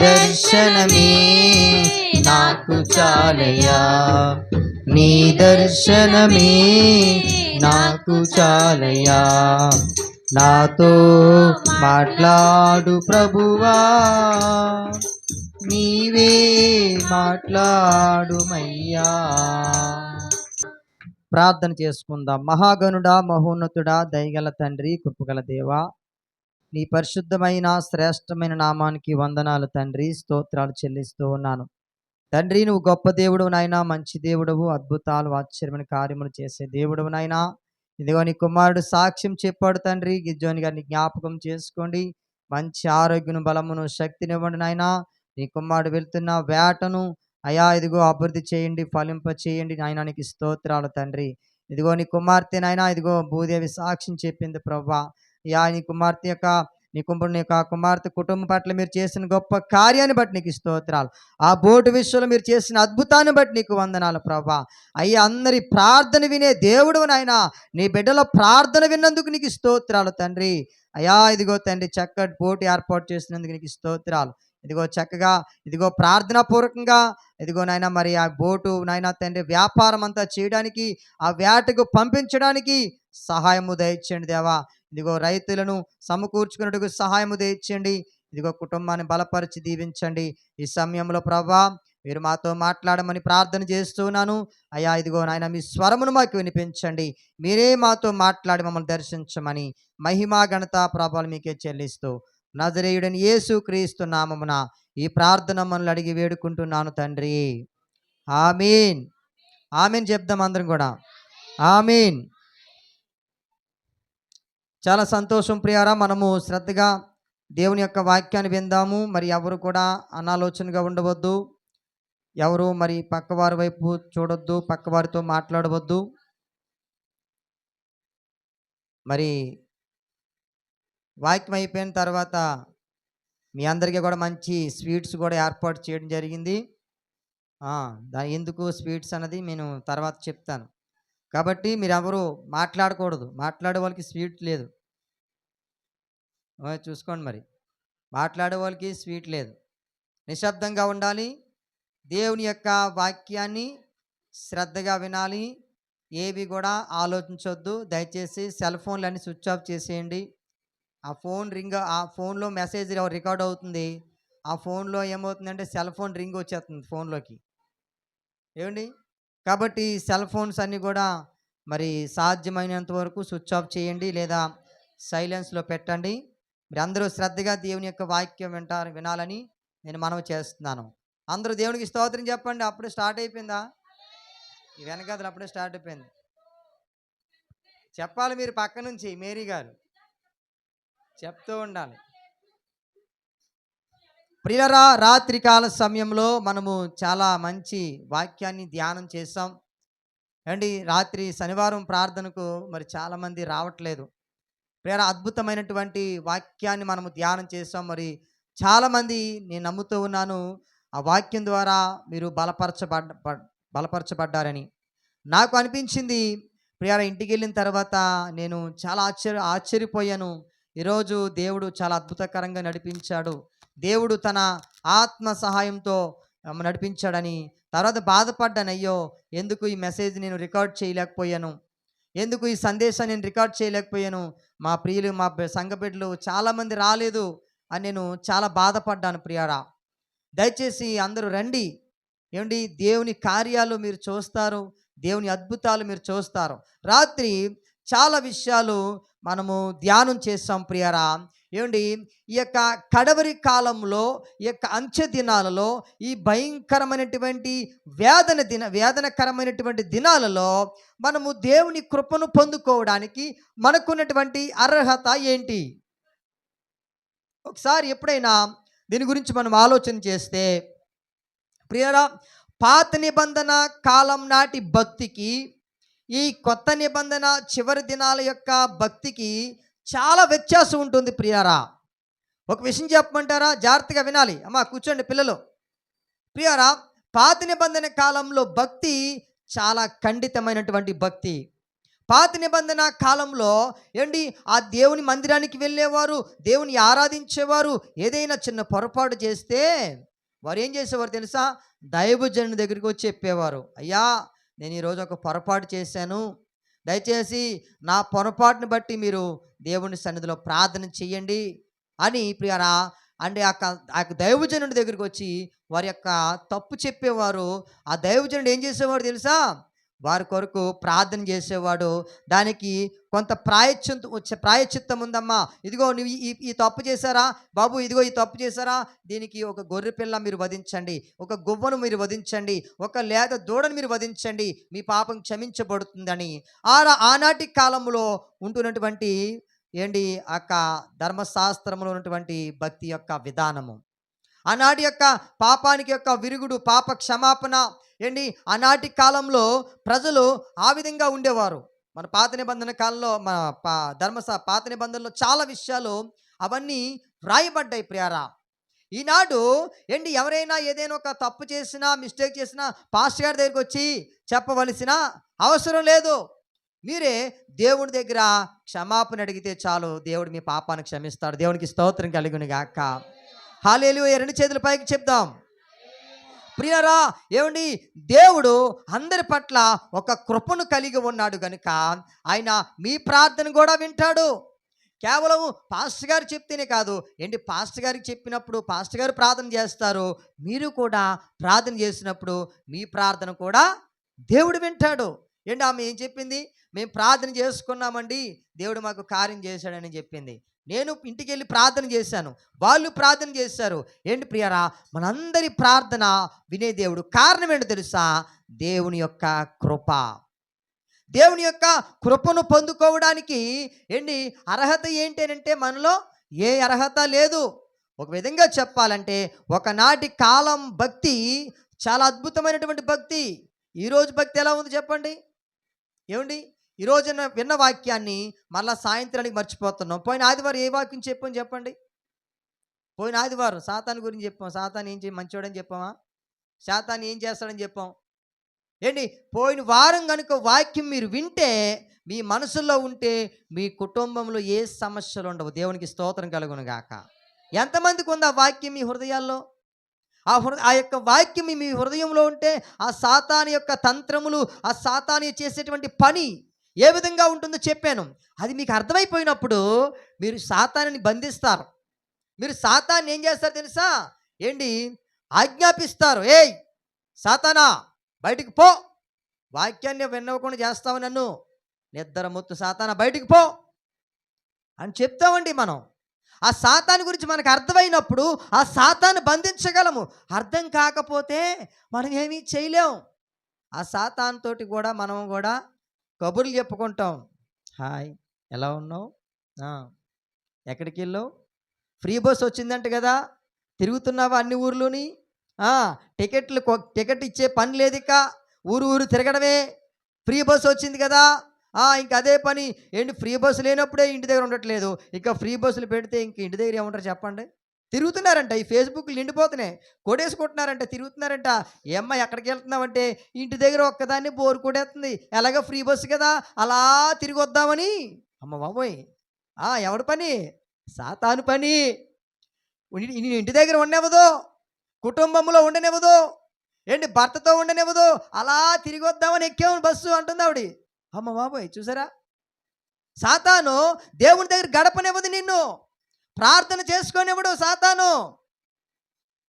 దర్శనమే. నాకు చాలయా నీ దర్శనమే. నాకు చాలయా నాతో మాట్లాడు ప్రభువా. నీవే మాట్లాడుమయ్యా. ప్రార్థన చేసుకుందాం. మహాగనుడా మహోన్నతుడా దయగల తండ్రి కృపగల దేవా. నీ పరిశుద్ధమైన శ్రేష్టమైన నామానికి వందనాలు తండ్రి. స్తోత్రాలు చెల్లిస్తూ ఉన్నాను. తండ్రి నువ్వు గొప్ప దేవుడు నాయనా మంచి దేవుడవు అద్భుతాలు ఆశ్చర్యమైన కార్యములు చేసే దేవుడవు నాయనా. ఇదిగో నీ కుమారుడు సాక్ష్యం చెప్పాడు తండ్రి. గిజ్జోని గారిని జ్ఞాపకం చేసుకోండి. మంచి ఆరోగ్యను బలమును శక్తినివ్వండి నాయనా. నీ కుమారుడు వెళ్తున్న వేటను అయా ఇదిగో అభివృద్ధి చేయండి ఫలింప చేయండి నాయనానికి స్తోత్రాలు తండ్రి. ఇదిగో నీ కుమార్తె నాయన ఇదిగో భూదేవి సాక్ష్యం చెప్పింది ప్రభా. యా నీ కుమార్తె యొక్క నీ కుమారుని యొక్క కుమార్తె కుటుంబం పట్ల మీరు చేసిన గొప్ప కార్యాన్ని బట్టి నీకు స్తోత్రాలు. ఆ బోటు విషయంలో మీరు చేసిన అద్భుతాన్ని బట్టి నీకు వందనాలు ప్రభా. అయ్యా అందరి ప్రార్థన వినే దేవుడు నాయన నీ బిడ్డల ప్రార్థన విన్నందుకు నీకు స్తోత్రాలు తండ్రి. అయా ఇదిగో తండ్రి చక్కటి బోటు ఏర్పాటు చేసినందుకు నీకు స్తోత్రాలు. ఇదిగో చక్కగా ఇదిగో ప్రార్థనా పూర్వకంగా ఇదిగో నాయన మరి ఆ బోటు నాయన తండ్రి వ్యాపారం అంతా చేయడానికి ఆ వేటకు పంపించడానికి సహాయము దయచేయండి దేవా. ఇదిగో రైతులను సమకూర్చుకున్నట్టుకు సహాయము తెచ్చండి ఇదిగో కుటుంబాన్ని బలపరిచి దీవించండి. ఈ సమయంలో ప్రభా మీరు మాతో మాట్లాడమని ప్రార్థన చేస్తున్నాను. అయ్యా ఇదిగో నాయన మీ స్వరమును మాకు వినిపించండి. మీరే మాతో మాట్లాడి మమ్మల్ని దర్శించమని మహిమా గణత ప్రభావాలు మీకే చెల్లిస్తూ నజరేయుడని యేసు క్రీస్తు నామమున ఈ ప్రార్థన మనల్ని అడిగి వేడుకుంటున్నాను తండ్రి. ఆమీన్. ఆమీన్ చెప్దాం అందరం కూడా. ఆమీన్. చాలా సంతోషం ప్రియారా. మనము శ్రద్ధగా దేవుని యొక్క వాక్యాన్ని విందాము. మరి ఎవరు కూడా అనాలోచనగా ఉండవద్దు. ఎవరు మరి పక్కవారి వైపు చూడొద్దు పక్కవారితో మాట్లాడవద్దు. మరి వాక్యం అయిపోయిన తర్వాత మీ అందరికీ కూడా మంచి స్వీట్స్ కూడా ఏర్పాటు చేయడం జరిగింది. దాని ఎందుకు స్వీట్స్ అన్నది నేను తర్వాత చెప్తాను. కాబట్టి మీరు ఎవరు మాట్లాడకూడదు. మాట్లాడే వాళ్ళకి స్వీట్ లేదు. చూసుకోండి మరి. మాట్లాడే వాళ్ళకి స్వీట్ లేదు. నిశ్శబ్దంగా ఉండాలి. దేవుని యొక్క వాక్యాన్ని శ్రద్ధగా వినాలి. ఏవి కూడా ఆలోచించొద్దు. దయచేసి సెల్ ఫోన్లు స్విచ్ ఆఫ్ చేసేయండి. ఆ ఫోన్ రింగ్ ఆ ఫోన్లో మెసేజ్ రికార్డ్ అవుతుంది? ఆ ఫోన్లో ఏమవుతుందంటే సెల్ ఫోన్ రింగ్ వచ్చేస్తుంది ఫోన్లోకి. ఏమండి కాబట్టి సెల్ ఫోన్స్ అన్నీ కూడా మరి సాధ్యమైనంత వరకు స్విచ్ ఆఫ్ చేయండి లేదా సైలెన్స్లో పెట్టండి. మీరు అందరూ శ్రద్ధగా దేవుని యొక్క వాక్యం వింటారు వినాలని నేను మనవి చేస్తున్నాను. అందరూ దేవునికి స్తోత్రం చెప్పండి. అప్పుడే స్టార్ట్ అయిపోయిందా? ఈ వెనకాతలు అప్పుడే స్టార్ట్ అయిపోయింది. చెప్పాలి మీరు పక్క నుంచి మేరీ గారు. చెప్తూ ఉండాలి. ప్రియులరా రాత్రికాల సమయంలో మనము చాలా మంచి వాక్యాన్ని ధ్యానం చేసాం అండి రాత్రి శనివారం ప్రార్థనకు మరి చాలామంది రావట్లేదు. ప్రేర అద్భుతమైనటువంటి వాక్యాన్ని మనము ధ్యానం చేస్తాం మరి చాలామంది నేను నమ్ముతూ ఉన్నాను ఆ వాక్యం ద్వారా మీరు బలపరచబడ్డ బలపరచబడ్డారని. నాకు అనిపించింది ప్రియార ఇంటికి వెళ్ళిన తర్వాత నేను చాలా ఆశ్చర్య ఆశ్చర్యపోయాను. ఈరోజు దేవుడు చాలా అద్భుతకరంగా నడిపించాడు. దేవుడు తన ఆత్మ సహాయంతో నడిపించాడని. తర్వాత బాధపడ్డాను అయ్యో ఎందుకు ఈ మెసేజ్ నేను రికార్డ్ చేయలేకపోయాను? ఎందుకు ఈ సందేశాన్ని నేను రికార్డ్ చేయలేకపోయాను? మా ప్రియులు మా సంఘబిడ్డలు సంఘ బిడ్డలు చాలామంది రాలేదు అని నేను చాలా బాధపడ్డాను ప్రియారా. దయచేసి అందరూ రండి. ఏమండి? దేవుని కార్యాలు మీరు చూస్తారు. దేవుని అద్భుతాలు మీరు చూస్తారు. రాత్రి చాలా విషయాలు మనము ధ్యానం చేస్తాం ప్రియరా. ఏమండి? ఈ యొక్క కడవరి కాలంలో ఈ యొక్క అంచె దినాలలో ఈ భయంకరమైనటువంటి వేదన దిన వేదనకరమైనటువంటి దినాలలో మనము దేవుని కృపను పొందుకోవడానికి మనకున్నటువంటి అర్హత ఏంటి? ఒకసారి ఎప్పుడైనా దీని గురించి మనం ఆలోచన చేస్తే ప్రియరా పాత నిబంధన కాలం నాటి భక్తికి ఈ కొత్త నిబంధన చివరి దినాల యొక్క భక్తికి చాలా వ్యత్యాసం ఉంటుంది ప్రియారా. ఒక విషయం చెప్పమంటారా? జాగ్రత్తగా వినాలి. అమ్మా కూర్చోండి పిల్లలు. ప్రియారా పాత నిబంధన కాలంలో భక్తి చాలా ఖండితమైనటువంటి భక్తి. పాత నిబంధన కాలంలో ఏంటి? ఆ దేవుని మందిరానికి వెళ్ళేవారు దేవుని ఆరాధించేవారు ఏదైనా చిన్న పొరపాటు చేస్తే వారు ఏం చేసేవారు తెలుసా? దైవజనుని దగ్గరికి వచ్చి చెప్పేవారు. అయ్యా నేను ఈరోజు ఒక పొరపాటు చేశాను. దయచేసి నా పొరపాటుని బట్టి మీరు దేవుని సన్నిధిలో ప్రార్థన చెయ్యండి అని ప్రియరా అంటే ఆ ఆ యొక్క దైవజనుడి దగ్గరికి వచ్చి వారి యొక్క తప్పు చెప్పేవారు. ఆ దైవజనుడు ఏం చేసేవాడు తెలుసా? వారి కొరకు ప్రార్థన చేసేవాడు. దానికి కొంత ప్రాయశ్చిత్తం వచ్చే ప్రాయశ్చిత్తం ఉందమ్మా. ఇదిగో నువ్వు ఈ ఈ తప్పు చేశారా? బాబు ఇదిగో ఈ తప్పు చేశారా? దీనికి ఒక గొర్రె పిల్ల మీరు వధించండి. ఒక గువ్వను మీరు వధించండి. ఒక లేత దూడను మీరు వధించండి. మీ పాపం క్షమించబడుతుందని. ఆ ఆనాటి కాలంలో ఉంటున్నటువంటి ఏంటి? ఆ ధర్మశాస్త్రంలో ఉన్నటువంటి భక్తి యొక్క విధానము. ఆనాటి యొక్క పాపానికి యొక్క విరుగుడు పాప క్షమాపణ ఏంటి? ఆనాటి కాలంలో ప్రజలు ఆ విధంగా ఉండేవారు. మన పాత నిబంధన కాలంలో మన పా ధర్మస పాత నిబంధనలో చాలా విషయాలు అవన్నీ వ్రాయబడ్డాయి ప్రియారా. ఈనాడు ఏంటి? ఎవరైనా ఏదైనా ఒక తప్పు చేసినా మిస్టేక్ చేసినా పాస్టర్ గారి దగ్గరికి వచ్చి చెప్పవలసిన అవసరం లేదు. మీరే దేవుడి దగ్గర క్షమాపణ అడిగితే చాలు. దేవుడు మీ పాపాన్ని క్షమిస్తాడు. దేవునికి స్తోత్రం కలిగిన గాక హాలేలు రెండు చేతుల పైకి చెప్దాం. ప్రియరా ఏమండి? దేవుడు అందరి పట్ల ఒక కృపను కలిగి ఉన్నాడు కనుక ఆయన మీ ప్రార్థన కూడా వింటాడు. కేవలం పాస్టర్ గారు చెప్తేనే కాదు ఏంటి పాస్టర్ గారికి చెప్పినప్పుడు పాస్టర్ గారు ప్రార్థన చేస్తారు మీరు కూడా ప్రార్థన చేసినప్పుడు మీ ప్రార్థన కూడా దేవుడు వింటాడు. ఏంటి ఆమె ఏం చెప్పింది? మేము ప్రార్థన చేసుకున్నామండి దేవుడు మాకు కార్యం చేశాడని చెప్పింది. నేను ఇంటికి వెళ్ళి ప్రార్థన చేశాను. వాళ్ళు ప్రార్థన చేశారు. ఏంటి ప్రియరా? మనందరి ప్రార్థన వినే దేవుడు కారణం ఏంటో తెలుసా? దేవుని యొక్క కృప. దేవుని యొక్క కృపను పొందుకోవడానికి ఏంటి? అర్హత ఏంటంటే మనలో ఏ అర్హత లేదు. ఒక విధంగా చెప్పాలంటే ఒకనాటి కాలం భక్తి చాలా అద్భుతమైనటువంటి భక్తి. ఈరోజు భక్తి ఎలా ఉంది చెప్పండి? ఏమండి? ఈరోజు విన్న- విన్న వాక్యాన్ని మళ్ళా సాయంత్రానికి మర్చిపోతున్నాం. పోయిన ఆదివారం ఏ వాక్యం చెప్పని చెప్పండి? పోయిన ఆదివారం సాతాన్ గురించి చెప్పాం. సాతాన్ ఏం చేయ మంచోడని చెప్పామా? శాతాన్ని ఏం చేస్తాడని చెప్పాం? ఏంటి? పోయిన వారం కనుక వాక్యం మీరు వింటే మీ మనసులో ఉంటే మీ కుటుంబంలో ఏ సమస్యలు ఉండవు. దేవునికి స్తోత్రం కలుగును గాక. ఎంతమందికి ఉంది ఆ వాక్యం మీ హృదయాల్లో? ఆ హృదయ ఆ యొక్క వాక్యం మీ- మీ హృదయంలో ఉంటే ఆ సాతాని యొక్క తంత్రములు ఆ సాతాని చేసేటువంటి పని ఏ విధంగా ఉంటుందో చెప్పాను. అది మీకు అర్థమైపోయినప్పుడు మీరు సాతాన్ని బంధిస్తారు. మీరు సాతాన్ని ఏం చేస్తారు తెలుసా? ఏంటి? ఆజ్ఞాపిస్తారు. ఏయ్! సాతానా! బయటికి పో! వాక్యాన్ని విన్నవకుండా చేస్తావు నన్ను. నిద్ర ముత్తు సాతానా! బయటికి పో! అని చెప్తామండి మనం. ఆ సాతాను గురించి మనకు అర్థమైనప్పుడు ఆ సాతాను బంధించగలము. అర్థం కాకపోతే మనం ఏమీ చేయలేం. ఆ సాతాన్ తోటి కూడా మనం కూడా కబుర్లు చెప్పుకుంటాం. హాయ్ ఎలా ఉన్నావు? ఎక్కడికి వెళ్ళావు? ఫ్రీ బస్ వచ్చిందంట కదా తిరుగుతున్నావా అన్ని ఊర్లోని? టికెట్లు టికెట్ ఇచ్చే పని లేదు ఊరు ఊరు తిరగడమే. ఫ్రీ బస్ వచ్చింది కదా ఇంక అదే పని. ఏంటి ఫ్రీ బస్సు లేనప్పుడే ఇంటి దగ్గర ఉండట్లేదు. ఇక ఫ్రీ బస్సులు పెడితే ఇంక ఇంటి దగ్గర ఏమంటారు చెప్పండి? తిరుగుతున్నారంట. ఈ ఫేస్బుక్లు నిండిపోతున్నాయి. కొడేసుకుంటున్నారంట తిరుగుతున్నారంట. ఏ ఎక్కడికి వెళ్తున్నామంటే ఇంటి దగ్గర ఒక్కదాన్ని బోరు కొడేస్తుంది ఎలాగో ఫ్రీ బస్సు కదా? అలా తిరిగి వద్దామని అమ్మ బాబోయ్! ఆ, ఎవడి పని? సాతాను పని. నేను ఇంటి దగ్గర ఉండనివ్వదు. కుటుంబంలో ఉండనివ్వదు. ఏంటి భర్తతో ఉండనివ్వదు. అలా తిరిగి వద్దామని ఎక్కాము బస్సు అంటుంది ఆవిడ. అమ్మ బాబోయ్! చూసారా? సాతాను దేవుని దగ్గర గడపనివ్వదు నిన్ను. ప్రార్థన చేసుకొనివ్వడు సాతాను.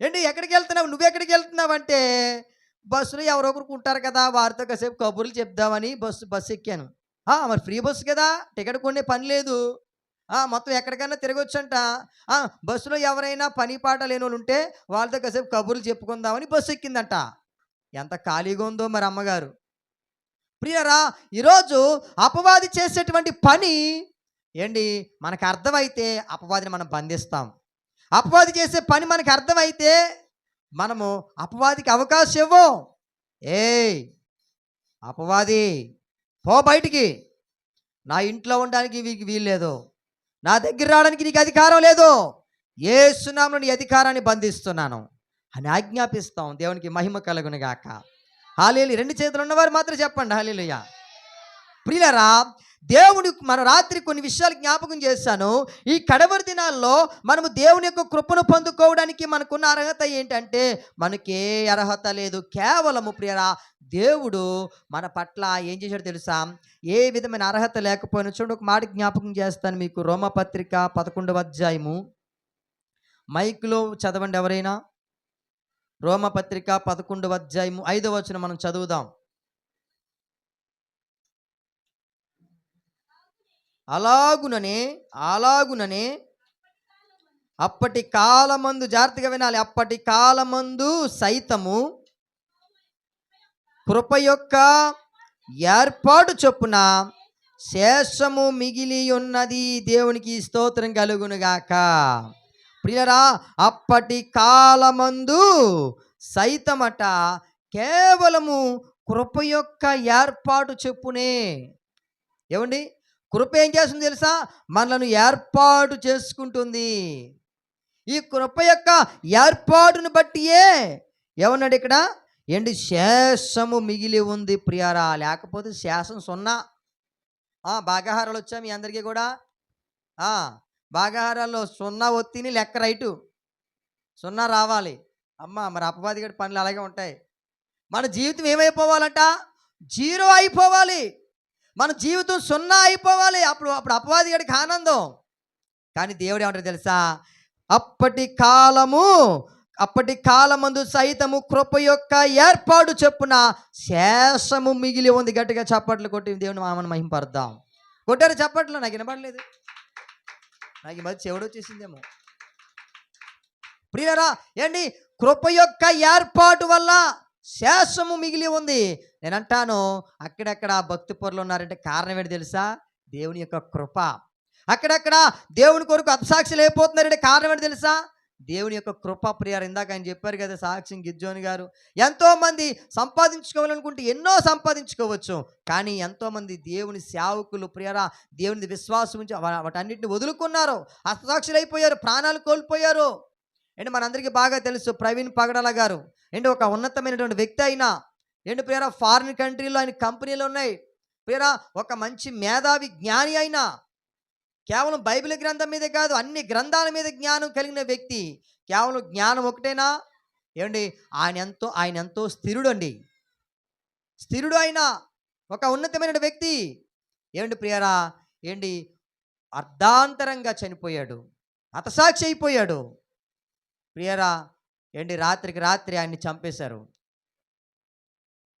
ఏంటి ఎక్కడికి వెళ్తున్నావు? నువ్వు ఎక్కడికి వెళ్తున్నావు అంటే బస్సులో ఎవరో ఉంటారు కదా వారితో కాసేపు కబుర్లు చెప్దామని బస్సు బస్సు ఎక్కాను. ఆ, మరి ఫ్రీ బస్సు కదా టికెట్ కొనే పని లేదు. మొత్తం ఎక్కడికైనా తిరగొచ్చంట. బస్సులో ఎవరైనా పని పాట లేని వాళ్ళు ఉంటే వాళ్ళతో కాసేపు కబుర్లు చెప్పుకుందామని బస్సు ఎక్కిందంట. ఎంత ఖాళీగా ఉందో మరి అమ్మగారు. ప్రియరా ఈరోజు అపవాది చేసేటువంటి పని ఏంటి? మనకు అర్థమైతే అపవాదిని మనం బంధిస్తాం. అపవాది చేసే పని మనకు అర్థమైతే మనము అపవాదికి అవకాశం ఇవ్వం. ఏయ్! అపవాది పో బయటికి. నా ఇంట్లో ఉండడానికి వీకి వీల్లేదు నా దగ్గర రావడానికి నీకు అధికారం లేదు. ఏ సునామను నీ అధికారాన్ని బంధిస్తున్నాను. అని ఆజ్ఞాపిస్తాం. దేవునికి మహిమ కలుగును గాక హాలేలు రెండు చేతులు ఉన్నవారు మాత్రం చెప్పండి. హాలేలుయ్య ప్రియులరా దేవుడు మన రాత్రి కొన్ని విషయాలు జ్ఞాపకం చేశాను. ఈ కడవరి దినాల్లో మనము దేవుని యొక్క కృపను పొందుకోవడానికి మనకున్న అర్హత ఏంటంటే మనకి ఏ అర్హత లేదు. కేవలము ప్రియరా దేవుడు మన పట్ల ఏం చేశాడు తెలుసా? ఏ విధమైన అర్హత లేకపోయినా చూడండి ఒక మాట జ్ఞాపకం చేస్తాను మీకు. రోమపత్రిక పదకొండవ అధ్యాయము. మైక్లో చదవండి ఎవరైనా? రోమపత్రిక పదకొండవ అధ్యాయము ఐదవ వచనం మనం చదువుదాం. అలాగుననే అలాగుననే అప్పటి కాలమందు జాగ్రత్తగా వినాలి. అప్పటి కాలమందు సైతము కృప యొక్క ఏర్పాటు చొప్పున శేషము మిగిలి ఉన్నది దేవునికి స్తోత్రం కలుగునుగాక. ప్రియరా అప్పటి కాలమందు సైతమట కేవలము కృప యొక్క ఏర్పాటు చెప్పునే. ఏమండి కృప ఏం చేస్తుంది తెలుసా? మనలను ఏర్పాటు చేసుకుంటుంది. ఈ కృప యొక్క ఏర్పాటును బట్టియే ఏమన్నాడు ఇక్కడ? ఏంటి శేషము మిగిలి ఉంది ప్రియారా. లేకపోతే శేషం సున్నా. ఆ, భాగాహారాలు వచ్చా మీ అందరికీ కూడా? ఆ, భాగాహారాల్లో సున్నా ఒత్తిని లెక్క రైటు. సున్నా రావాలి. అమ్మ మరి అపవాది గడి పనులు అలాగే ఉంటాయి. మన జీవితం ఏమైపోవాలంట? జీరో అయిపోవాలి. మన జీవితం సున్నా అయిపోవాలి. అప్పుడు అప్పుడు అపవాది గడికి ఆనందం. కానీ దేవుడు ఏమంటారు తెలుసా? అప్పటి కాలము అప్పటి కాలమందు సైతము కృప యొక్క ఏర్పాటు చెప్పున శేషము మిగిలి ఉంది. గట్టిగా చప్పట్లు కొట్టి దేవుని మామను మహింపరుద్దాం. కొట్టారు చప్పట్లు? నాకు వినపడలేదు. నాకు ఈ మధ్య చెవుడు వచ్చేసిందేమో. ప్రియరా ఏంటి? కృప యొక్క ఏర్పాటు వల్ల శేషము మిగిలి ఉంది. నేను అంటాను అక్కడక్కడ భక్తి పొరలు ఉన్నారంటే కారణం ఏంటి తెలుసా? దేవుని యొక్క కృప. అక్కడక్కడ దేవుని కొరకు అపసాక్షులు అయిపోతున్నారంటే కారణం ఏంటి తెలుసా? దేవుని యొక్క కృప ప్రియారు ఇందాక ఆయన చెప్పారు కదా సాక్ష్యం గిజ్జోని గారు. ఎంతోమంది సంపాదించుకోవాలనుకుంటే ఎన్నో సంపాదించుకోవచ్చు కానీ ఎంతోమంది దేవుని సేవకులు ప్రియరా దేవుని విశ్వాసం ఉంచి వాటన్నిటిని వదులుకున్నారు. హస్తసాక్షులు అయిపోయారు ప్రాణాలు కోల్పోయారు. ఏంటి మనందరికీ బాగా తెలుసు ప్రవీణ్ పగడాల గారు. అండ్ ఒక ఉన్నతమైనటువంటి వ్యక్తి అయినా ఏంటి ప్రియరా? ఫారిన్ కంట్రీలో ఆయన కంపెనీలు ఉన్నాయి. ప్రియరా ఒక మంచి మేధావి జ్ఞాని అయినా కేవలం బైబిల్ గ్రంథం మీదే కాదు అన్ని గ్రంథాల మీద జ్ఞానం కలిగిన వ్యక్తి కేవలం జ్ఞానం ఒకటేనా ఏమండి? ఆయన ఎంతో ఆయన ఎంతో స్థిరుడు అండి స్థిరుడు ఆయన ఒక ఉన్నతమైన వ్యక్తి. ఏమండి ప్రియరా? ఏంటి? అర్ధాంతరంగా చనిపోయాడు. హతసాక్షి అయిపోయాడు. ప్రియరా ఏంటి? రాత్రికి రాత్రి ఆయన్ని చంపేశారు.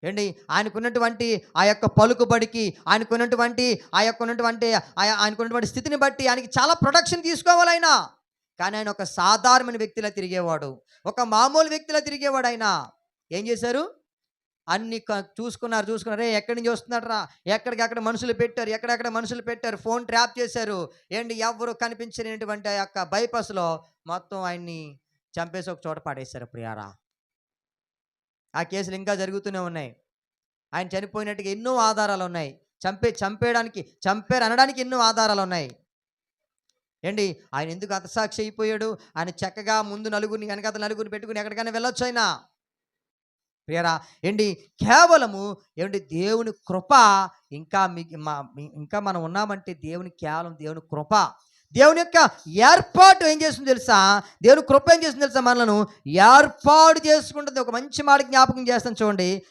ఏంటి? ఆయనకున్నటువంటి ఆ యొక్క పలుకుబడికి ఆయనకున్నటువంటి ఆ యొక్క ఉన్నటువంటి ఆయనకున్నటువంటి స్థితిని బట్టి ఆయనకి చాలా ప్రొడక్షన్ తీసుకోవాలి ఆయన. కానీ ఆయన ఒక సాధారణమైన వ్యక్తిలా తిరిగేవాడు. ఒక మామూలు వ్యక్తిలా తిరిగేవాడు ఆయన. ఏం చేశారు? అన్ని క- చూసుకున్నారు చూసుకున్నారు. ఎక్కడి నుంచి వస్తున్నారా ఎక్కడికక్కడ మనుషులు పెట్టారు ఎక్కడెక్కడ మనుషులు పెట్టారు ఫోన్ ట్రాప్ చేశారు. ఏంటి? ఎవరు కనిపించినటువంటి ఆ యొక్క బైపాస్లో మొత్తం ఆయన్ని చంపేసి ఒక చోట పాడేశారు ప్రియారా. ఆ కేసులు ఇంకా జరుగుతూనే ఉన్నాయి. ఆయన చనిపోయినట్టుగా ఎన్నో ఆధారాలు ఉన్నాయి చంపే చంపేయడానికి చంపారు అనడానికి ఎన్నో ఆధారాలు ఉన్నాయి ఏంటి? ఆయన ఎందుకు హతసాక్షి అయిపోయాడు? ఆయన చక్కగా ముందు నలుగురిని వెనకత నలుగురిని పెట్టుకుని ఎక్కడికైనా వెళ్ళొచ్చు ఆయన. ప్రియరా ఏంటి? కేవలము ఏమిటి దేవుని కృప ఇంకా మా మీ- ఇంకా మనం ఉన్నామంటే దేవుని కేవలం దేవుని కృప. దేవుని యొక్క ఏర్పాటు ఏం చేస్తుంది తెలుసా? దేవుని కృప ఏం చేస్తుంది తెలుసా మనలను? ఏర్పాటు చేసుకుంటుంది. ఒక మంచి మాట జ్ఞాపకం చేస్తాను చూడండి.